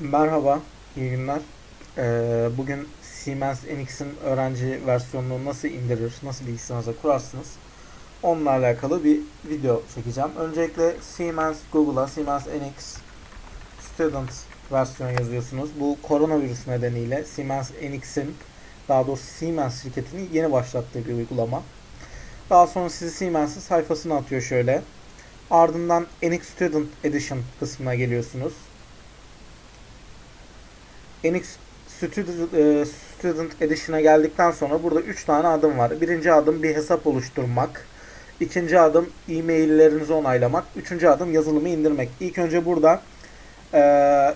Merhaba, iyi günler. Ee, bugün Siemens NX'in öğrenci versiyonunu nasıl indirir, nasıl bilgisayarınıza kurarsınız? Onunla alakalı bir video çekeceğim. Öncelikle Siemens Google'a Siemens NX Student versiyon yazıyorsunuz. Bu koronavirüs nedeniyle Siemens NX'in daha doğrusu Siemens şirketinin yeni başlattığı bir uygulama. Daha sonra sizi Siemens'in sayfasına atıyor şöyle. Ardından NX Student Edition kısmına geliyorsunuz. NX Student, e, Student Edition'a geldikten sonra burada 3 tane adım var. Birinci adım bir hesap oluşturmak. İkinci adım e-maillerinizi onaylamak. Üçüncü adım yazılımı indirmek. İlk önce burada e,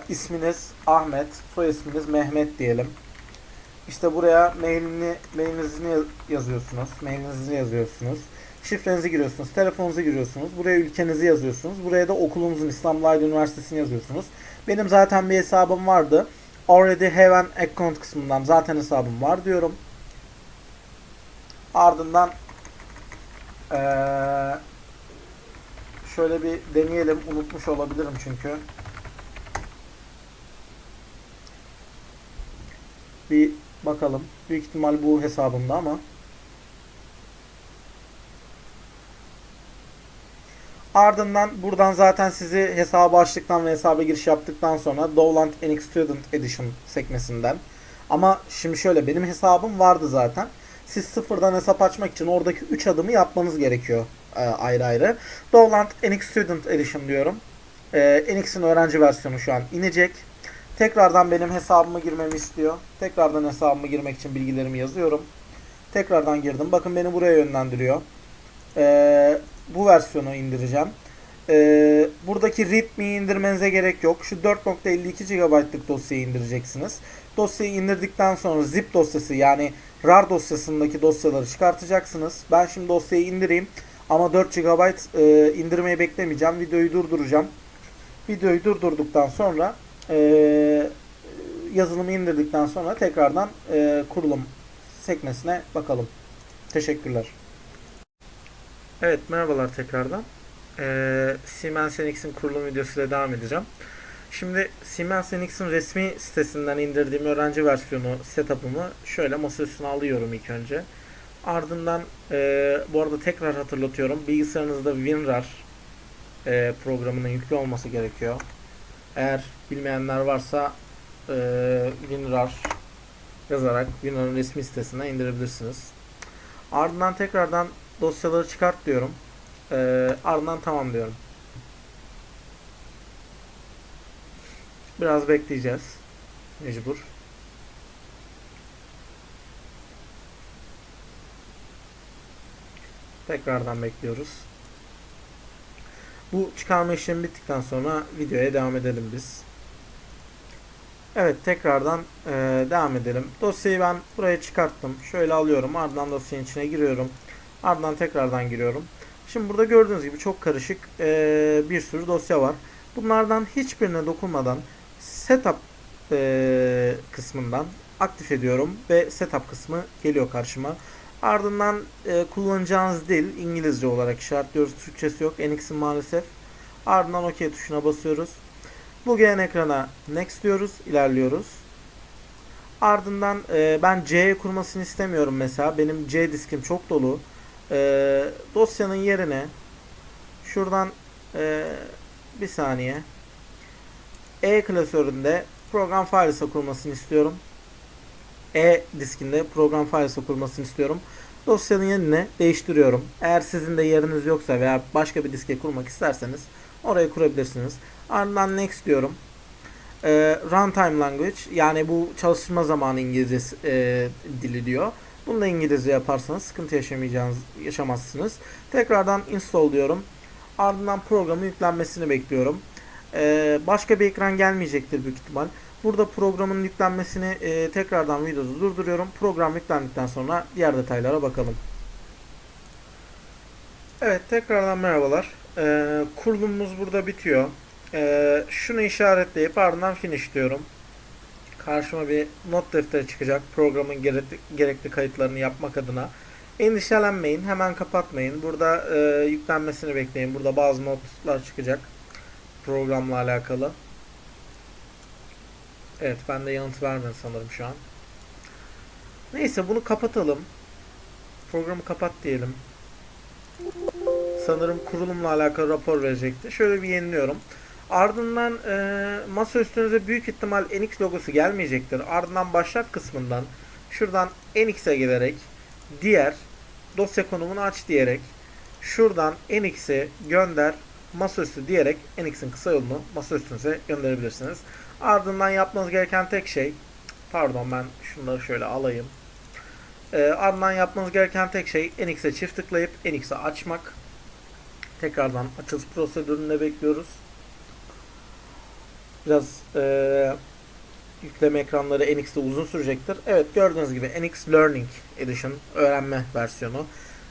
isminiz Ahmet, soy isminiz Mehmet diyelim. İşte buraya mailini, mailinizi yazıyorsunuz. Mailinizi yazıyorsunuz. Şifrenizi giriyorsunuz. Telefonunuzu giriyorsunuz. Buraya ülkenizi yazıyorsunuz. Buraya da okulunuzun İstanbul Aydın Üniversitesi'ni yazıyorsunuz. Benim zaten bir hesabım vardı. Already have an account kısmından zaten hesabım var diyorum. Ardından şöyle bir deneyelim. Unutmuş olabilirim çünkü. Bir bakalım. Büyük ihtimal bu hesabımda ama. Ardından buradan zaten sizi hesabı açtıktan ve hesaba giriş yaptıktan sonra Dowland NX Student Edition sekmesinden. Ama şimdi şöyle benim hesabım vardı zaten. Siz sıfırdan hesap açmak için oradaki 3 adımı yapmanız gerekiyor e, ayrı ayrı. Dowland NX Student Edition diyorum. E, NX'in öğrenci versiyonu şu an inecek. Tekrardan benim hesabımı girmemi istiyor. Tekrardan hesabımı girmek için bilgilerimi yazıyorum. Tekrardan girdim. Bakın beni buraya yönlendiriyor. Ee, bu versiyonu indireceğim. Ee, buradaki README'yi indirmenize gerek yok. Şu 4.52 GB'lık dosyayı indireceksiniz. Dosyayı indirdikten sonra zip dosyası yani RAR dosyasındaki dosyaları çıkartacaksınız. Ben şimdi dosyayı indireyim. Ama 4 GB e, indirmeyi beklemeyeceğim. Videoyu durduracağım. Videoyu durdurduktan sonra e, yazılımı indirdikten sonra tekrardan e, kurulum sekmesine bakalım. Teşekkürler. Evet merhabalar tekrardan. Ee, Siemens NX'in kurulum videosuyla devam edeceğim. Şimdi Siemens NX'in resmi sitesinden indirdiğim öğrenci versiyonu setup'ımı şöyle masa üstüne alıyorum ilk önce. Ardından e, bu arada tekrar hatırlatıyorum. Bilgisayarınızda WinRAR e, programının yüklü olması gerekiyor. Eğer bilmeyenler varsa e, WinRAR yazarak WinRAR'ın resmi sitesinden indirebilirsiniz. Ardından tekrardan dosyaları çıkart diyorum. Ee, ardından tamam diyorum. Biraz bekleyeceğiz. Mecbur. Tekrardan bekliyoruz. Bu çıkarma işlemi bittikten sonra videoya devam edelim biz. Evet tekrardan e, devam edelim. Dosyayı ben buraya çıkarttım. Şöyle alıyorum. Ardından dosyanın içine giriyorum. Ardından tekrardan giriyorum. Şimdi burada gördüğünüz gibi çok karışık e, bir sürü dosya var. Bunlardan hiçbirine dokunmadan setup e, kısmından aktif ediyorum ve setup kısmı geliyor karşıma. Ardından e, kullanacağınız dil İngilizce olarak işaretliyoruz. Türkçesi yok. NX'in maalesef. Ardından OK tuşuna basıyoruz. Bu gelen ekrana next diyoruz. ilerliyoruz. Ardından e, ben C kurmasını istemiyorum mesela. Benim C diskim çok dolu. E, dosyanın yerine şuradan e, bir saniye E klasöründe program files kurmasını istiyorum. E diskinde program files kurmasını istiyorum. Dosyanın yerine değiştiriyorum. Eğer sizin de yeriniz yoksa veya başka bir diske kurmak isterseniz oraya kurabilirsiniz. Ardından next diyorum. E, runtime language yani bu çalıştırma zamanı İngilizce e, dili diyor. Bunu da İngilizce yaparsanız sıkıntı yaşamayacağınız yaşamazsınız. Tekrardan install diyorum. Ardından programın yüklenmesini bekliyorum. Ee, başka bir ekran gelmeyecektir büyük ihtimal. Burada programın yüklenmesini e, tekrardan videoda durduruyorum. Program yüklendikten sonra diğer detaylara bakalım. Evet tekrardan merhabalar. Ee, kurulumumuz burada bitiyor. Ee, şunu işaretleyip ardından finish diyorum karşıma bir not defteri çıkacak programın gerekli, gerekli kayıtlarını yapmak adına. Endişelenmeyin, hemen kapatmayın. Burada e, yüklenmesini bekleyin. Burada bazı notlar çıkacak programla alakalı. Evet ben de yanıt vermedi sanırım şu an. Neyse bunu kapatalım. Programı kapat diyelim. Sanırım kurulumla alakalı rapor verecekti. Şöyle bir yeniliyorum. Ardından e, masa üstünüze büyük ihtimal NX logosu gelmeyecektir. Ardından başlat kısmından şuradan NX'e gelerek diğer dosya konumunu aç diyerek şuradan NX'e gönder masaüstü diyerek NX'in kısa yolunu masaüstünüze gönderebilirsiniz. Ardından yapmanız gereken tek şey pardon ben şunları şöyle alayım. E, ardından yapmanız gereken tek şey NX'e çift tıklayıp NX'i açmak. Tekrardan açılış prosedüründe bekliyoruz. Biraz e, yükleme ekranları NX'te uzun sürecektir. Evet gördüğünüz gibi NX Learning Edition öğrenme versiyonu.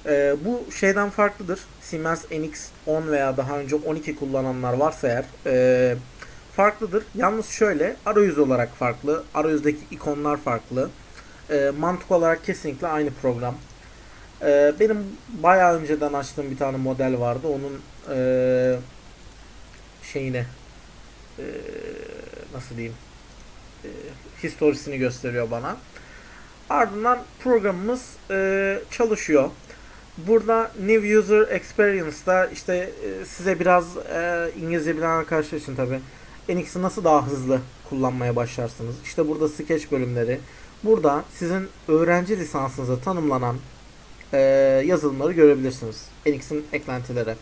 E, bu şeyden farklıdır. Siemens NX 10 veya daha önce 12 kullananlar varsa eğer e, farklıdır. Yalnız şöyle arayüz olarak farklı. Arayüzdeki ikonlar farklı. E, mantık olarak kesinlikle aynı program. E, benim bayağı önceden açtığım bir tane model vardı. Onun e, şeyine e, nasıl diyeyim e, historisini gösteriyor bana. Ardından programımız e, çalışıyor. Burada New User Experience'da işte e, size biraz e, İngilizce bilen arkadaşlar için tabi NX'i nasıl daha hızlı kullanmaya başlarsınız. İşte burada sketch bölümleri. Burada sizin öğrenci lisansınıza tanımlanan e, yazılımları görebilirsiniz. NX'in eklentileri.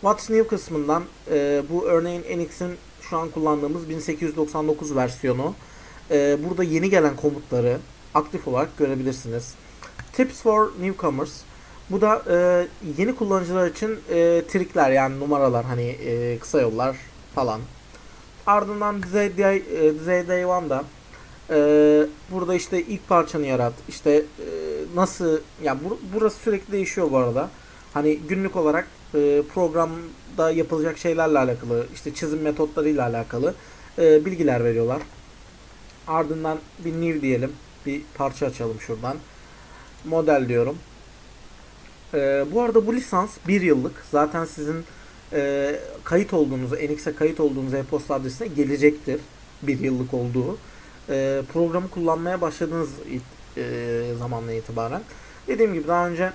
What's New kısmından e, bu örneğin NX'in şu an kullandığımız 1899 versiyonu. E, burada yeni gelen komutları aktif olarak görebilirsiniz. Tips for Newcomers. Bu da e, yeni kullanıcılar için e, trikler yani numaralar hani e, kısa yollar falan. Ardından Dizayd e, Day 1'da e, burada işte ilk parçanı yarat. İşte e, nasıl yani bur- burası sürekli değişiyor bu arada. Hani günlük olarak e, programda yapılacak şeylerle alakalı, işte çizim metotlarıyla alakalı e, bilgiler veriyorlar. Ardından bir new diyelim. Bir parça açalım şuradan. Model diyorum. E, bu arada bu lisans bir yıllık. Zaten sizin e, kayıt olduğunuz, NX'e kayıt olduğunuz e-posta adresine gelecektir. Bir yıllık olduğu. E, programı kullanmaya başladığınız e, zamanla itibaren. Dediğim gibi daha önce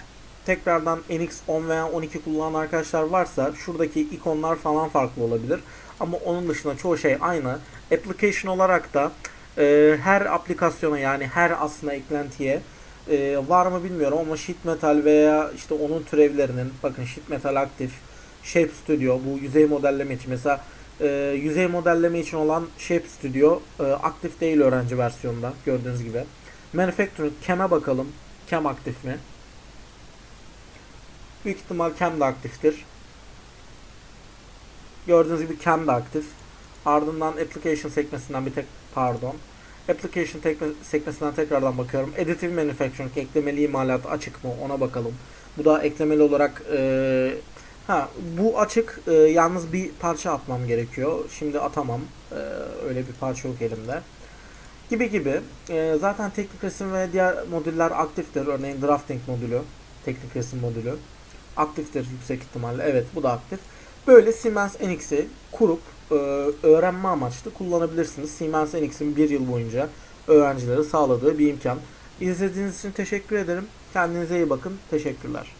tekrardan NX 10 veya 12 kullanan arkadaşlar varsa şuradaki ikonlar falan farklı olabilir. Ama onun dışında çoğu şey aynı. Application olarak da e, her aplikasyona yani her aslında eklentiye e, var mı bilmiyorum ama Sheet Metal veya işte onun türevlerinin bakın Sheet Metal aktif, Shape Studio bu yüzey modelleme için mesela e, yüzey modelleme için olan Shape Studio e, aktif değil öğrenci versiyonunda gördüğünüz gibi. Manufacturing Cam'e bakalım. Cam aktif mi? Büyük ihtimal Cam da aktiftir. Gördüğünüz gibi Cam da aktif. Ardından Application sekmesinden bir tek pardon. Application tekme- sekmesinden tekrardan bakıyorum. Additive Manufacturing eklemeli imalat açık mı ona bakalım. Bu da eklemeli olarak e, ha bu açık e, yalnız bir parça atmam gerekiyor. Şimdi atamam. E, öyle bir parça yok elimde. Gibi gibi. E, zaten teknik resim ve diğer modüller aktiftir. Örneğin drafting modülü, teknik resim modülü aktiftir yüksek ihtimalle. Evet bu da aktif. Böyle Siemens NX'i kurup e, öğrenme amaçlı kullanabilirsiniz. Siemens NX'in bir yıl boyunca öğrencilere sağladığı bir imkan. İzlediğiniz için teşekkür ederim. Kendinize iyi bakın. Teşekkürler.